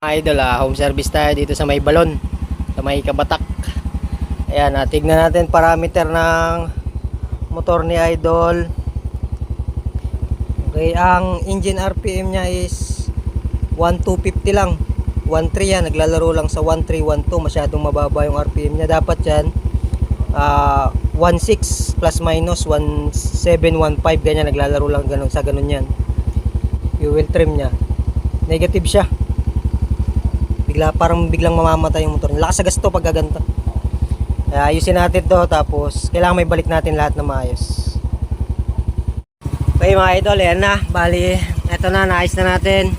Idol, ah, home service tayo dito sa may balon, sa may kabatak. Ayan, ah, tignan natin parameter ng motor ni idol. Okay, ang engine RPM niya is 1250 lang. 13 yan, naglalaro lang sa 1312, masyadong mababa yung RPM niya. Dapat yan, ah 16 plus minus 1715 ganyan naglalaro lang ganun sa ganun yan. Fuel trim niya. Negative siya bigla parang biglang mamamatay yung motor. Lakas sa gasto pag gaganto. Kaya ayusin natin to tapos kailangan may balik natin lahat na maayos. Okay mga idol, yan na. Bali, eto na, naayos na natin.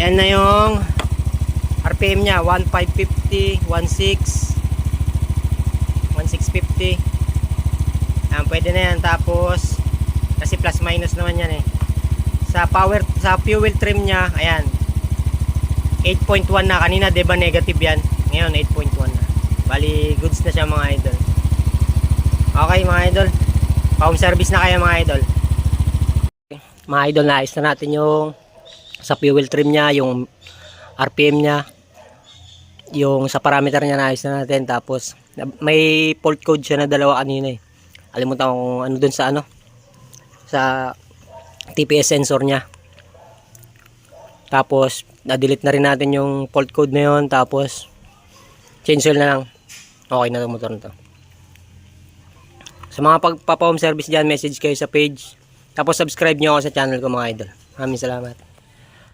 Yan na yung RPM niya, 1550, 16, 1650. Yan, pwede na yan. Tapos, kasi plus minus naman yan eh. Sa power, sa fuel trim niya, ayan, 8.1 na kanina 'di ba negative yan? Ngayon 8.1 na. Bali goods na siya mga idol. Okay mga idol. Pa-home service na kayo mga idol. Okay. mga idol naayos na natin yung sa fuel trim niya yung RPM niya. Yung sa parameter niya naayos na natin. Tapos may fault code siya na dalawa kanina eh. Alimutan ko ano dun sa ano sa TPS sensor niya tapos, na-delete na rin natin yung fault code na yun. Tapos, change oil na lang. Okay na itong motor na to. Sa mga pagpapa-home service dyan, message kayo sa page. Tapos, subscribe nyo ako sa channel ko mga idol. Maraming salamat.